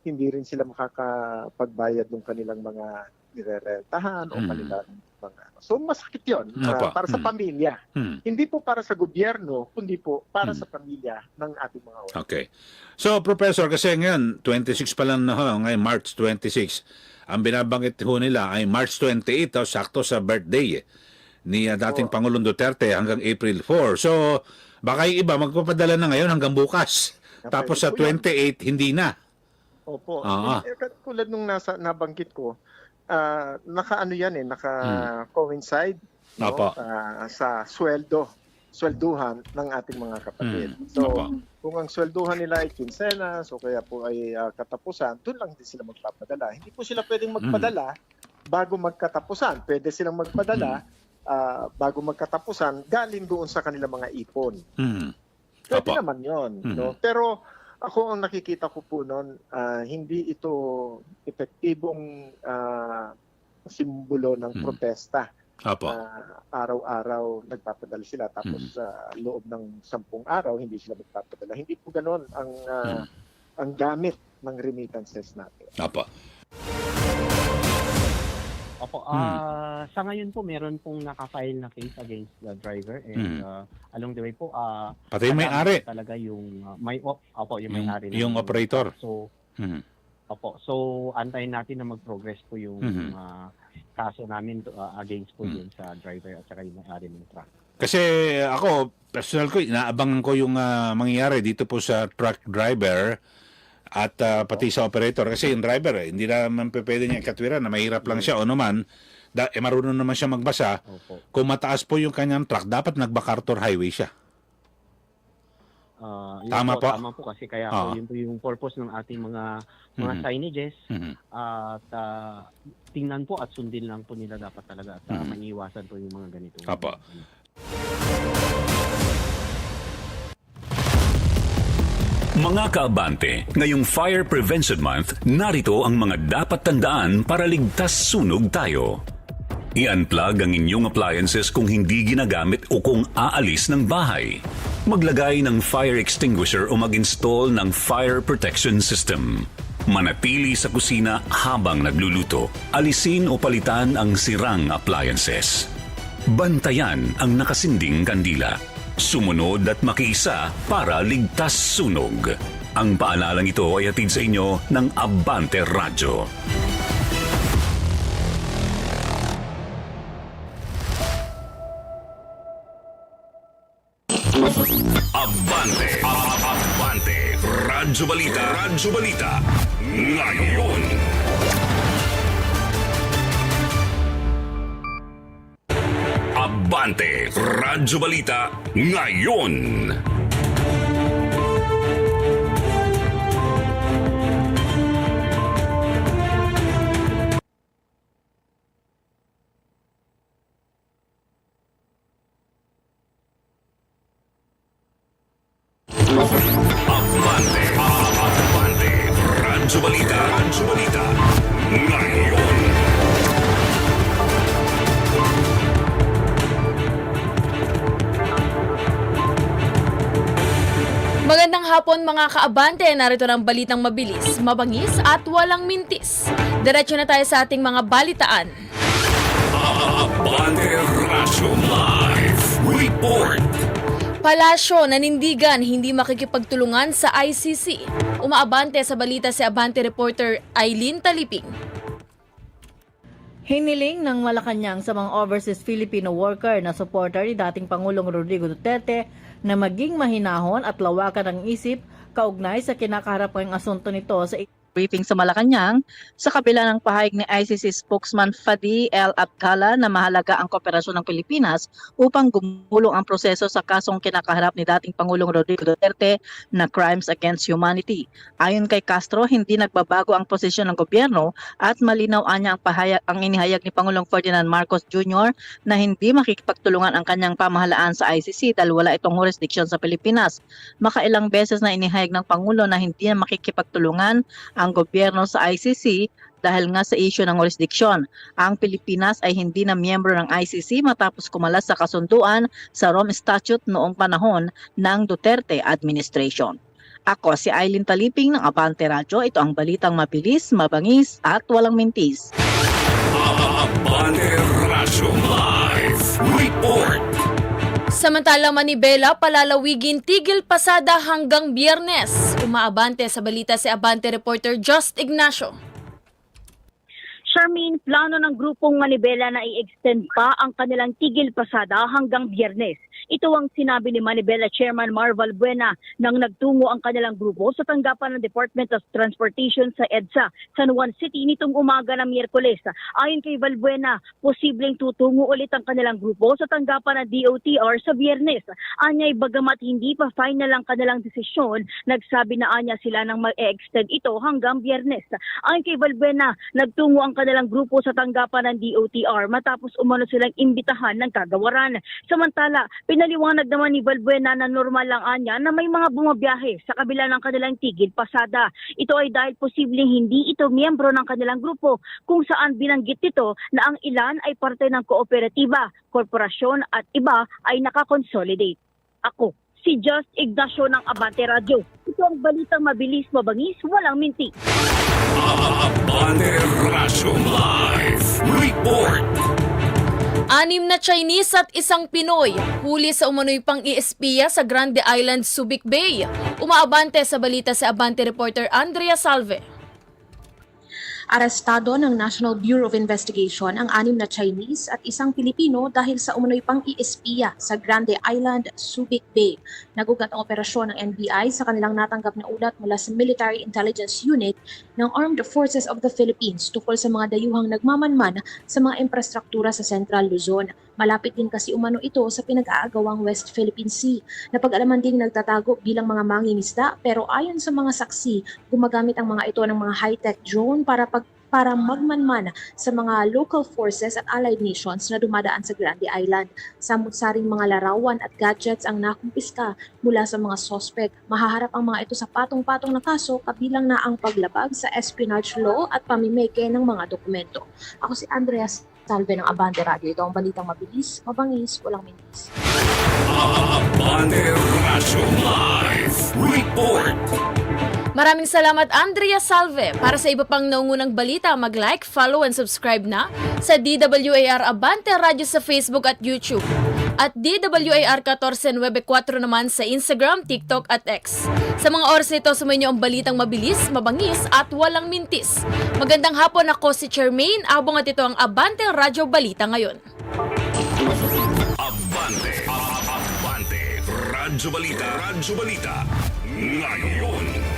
hindi rin sila makakapagbayad ng kanilang mga nirerentahan o Mm. kanilang mga... So masakit yun ah, Opo. para sa Mm. pamilya. Hmm. Hindi po para sa gobyerno, kundi po para Mm. sa pamilya ng ating mga OFW. Okay. So, Professor, kasi ngayon, 26 pa lang na ho, ngayon March 26, ang binabanggit ho nila ay March 28, oh, sakto sa birthday eh, ni uh, dating Oo. Pangulong Duterte hanggang April 4. So, baka yung iba magpapadala na ngayon hanggang bukas. Tapos sa Pwede po yun. 28, hindi na. Opo. Ah. Eh, Tulad nung nasa nabanggit ko, ah, naka-ano yan eh, naka-coincide no, Hmm. Opo. ah, sa sweldo, swelduhan ng ating mga kapatid. So, Hmm. Opo. kung ang swelduhan nila ay kinsenas o kaya po ay ah, katapusan, doon lang din sila magpapadala. Hindi po sila pwedeng magpadala bago magkatapusan. Pwede silang magpadala ah, bago magkatapusan galing doon sa kanilang mga ipon. Hmm. Pwede Opo. naman yon, Mhm. no? Pero ako ang nakikita ko po noon, ah, hindi ito epektibong ah, simbolo ng Mhm. protesta. Opo. na araw-araw nagpapadala sila tapos sa loob ng sampung araw hindi sila magpapadala. Hindi po ganoon ang ah, Mhm. ang gamit ng remittances natin. Opo. Opo, Hmm. ah sa ngayon po meron pong naka-file na case against the driver and Hmm. ah, along the way po ah Pati yung may-ari. talaga yung ah, may op, opo yung Yung, may-ari ng- yung operator. So Hmm. opo, so antayin natin na mag-progress po yung Mhm. ah, kaso namin to- ah, against po Hmm. yun sa driver at saka yung may-ari ng truck. Kasi ako, personal ko, inaabangan ko yung ah, mangyayari dito po sa truck driver at ah, pati sa operator. Kasi yung driver, eh, hindi naman pwede niya ikatwiran na mahirap lang siya o naman, da, eh, marunong naman siya magbasa. Opo. Kung mataas po yung kanyang truck, dapat nagbakartor highway siya. Ah, yun Tama po, po. Tama po kasi kaya Oo. po yun po yung purpose ng ating mga mga Mhm. signages Mhm. at ah, tingnan po at sundin lang po nila dapat talaga at ah, Mhm. maiiwasan po yung mga ganito. Apo. Mga kaabante, ngayong Fire Prevention Month, narito ang mga dapat tandaan para ligtas sunog tayo. I-unplug ang inyong appliances kung hindi ginagamit o kung aalis ng bahay. Maglagay ng fire extinguisher o mag-install ng fire protection system. Manatili sa kusina habang nagluluto. Alisin o palitan ang sirang appliances. Bantayan ang nakasinding kandila. Sumunod at makiisa para ligtas sunog. Ang paalalang ito ay atid sa inyo ng Abante Radyo. Abante, Abante, Radyo Balita, Radyo Balita, ngayon. Abante, Radyo Balita, ngayon. Abante, Abante, Balita, ngayon. Magandang hapon mga kaabante, narito ng balitang mabilis, mabangis at walang mintis. Diretso na tayo sa ating mga balitaan. Abante Radyo Live Report. Palasyo nanindigan hindi makikipagtulungan sa ICC. Umaabante sa balita si Abante reporter Eileen Taliping. Hiniling ng Malacanang sa mga overseas Filipino worker na supporter ni dating Pangulong Rodrigo Duterte na maging mahinahon at lawakan ang isip kaugnay sa kinakaharap ng asunto nito sa briefing sa Malacanang sa kabila ng pahayag ni ICC spokesman Fadi El Abdala na mahalaga ang kooperasyon ng Pilipinas upang gumulong ang proseso sa kasong kinakaharap ni dating Pangulong Rodrigo Duterte na crimes against humanity. Ayon kay Castro, hindi nagbabago ang posisyon ng gobyerno at malinaw anya ang pahayag ang inihayag ni Pangulong Ferdinand Marcos Jr. na hindi makikipagtulungan ang kanyang pamahalaan sa ICC dahil wala itong jurisdiction sa Pilipinas. Makailang beses na inihayag ng Pangulo na hindi na makikipagtulungan ang gobyerno sa ICC dahil nga sa issue ng jurisdiction. Ang Pilipinas ay hindi na miyembro ng ICC matapos kumalas sa kasunduan sa Rome Statute noong panahon ng Duterte administration. Ako si Eileen Taliping ng Abante Radyo. Ito ang balitang mabilis, mabangis at walang mintis. Abante Radyo Live Report. Samantala Manibela, palalawigin tigil pasada hanggang biyernes. Umaabante sa balita si Abante reporter Just Ignacio. Charmaine, plano ng grupong Manibela na i-extend pa ang kanilang tigil pasada hanggang biyernes. Ito ang sinabi ni Manibela Chairman Marval Buena nang nagtungo ang kanilang grupo sa tanggapan ng Department of Transportation sa EDSA, San Juan City nitong umaga ng Miyerkules. Ayon kay Valbuena, posibleng tutungo ulit ang kanilang grupo sa tanggapan ng DOTR sa biyernes. Anyay bagamat hindi pa final ang kanilang desisyon, nagsabi na anya sila nang mag-extend ito hanggang biyernes. Ayon kay Valbuena, nagtungo ang kanilang grupo sa tanggapan ng DOTR matapos umano silang imbitahan ng kagawaran. Samantala, pinaliwanag naman ni Valbuena na normal lang anya na may mga bumabiyahe sa kabila ng kanilang tigil pasada. Ito ay dahil posibleng hindi ito miyembro ng kanilang grupo kung saan binanggit nito na ang ilan ay parte ng kooperatiba, korporasyon at iba ay nakakonsolidate. Ako, si Just Ignacio ng Abante Radio. Ito ang balitang mabilis, mabangis, walang minti. Anim na Chinese at isang Pinoy huli sa umano'y pang iespiya sa Grande Island, Subic Bay. Umaabante sa balita si Abante reporter Andrea Salve. Arestado ng National Bureau of Investigation ang anim na Chinese at isang Pilipino dahil sa umunoy pang iispiya sa Grande Island, Subic Bay. Nagugat ang operasyon ng NBI sa kanilang natanggap na ulat mula sa Military Intelligence Unit ng Armed Forces of the Philippines tungkol sa mga dayuhang nagmamanman sa mga infrastruktura sa Central Luzon. Malapit din kasi umano ito sa pinag-aagawang West Philippine Sea. Napag-alaman din nagtatago bilang mga mangingisda pero ayon sa mga saksi, gumagamit ang mga ito ng mga high-tech drone para pag para magmanman sa mga local forces at allied nations na dumadaan sa Grande Island. Samut-saring mga larawan at gadgets ang nakumpiska mula sa mga sospek. Mahaharap ang mga ito sa patong-patong na kaso kabilang na ang paglabag sa espionage law at pamimeke ng mga dokumento. Ako si Andreas Salve ng Abante Radio. Ito ang balitang mabilis, mabangis, walang minis. Abante Radyo Live Report. Maraming salamat Andrea Salve. Para sa iba pang naungunang balita, mag-like, follow and subscribe na sa DWAR Abante Radio sa Facebook at YouTube. At DWAR 1494 naman sa Instagram, TikTok at X. Sa mga oras nito, sumayin ang balitang mabilis, mabangis at walang mintis. Magandang hapon ako si Charmaine, abong at ito ang Abante Radio Balita ngayon. Abante. Abante. Radyo Balita. Radyo Balita. Ngayon.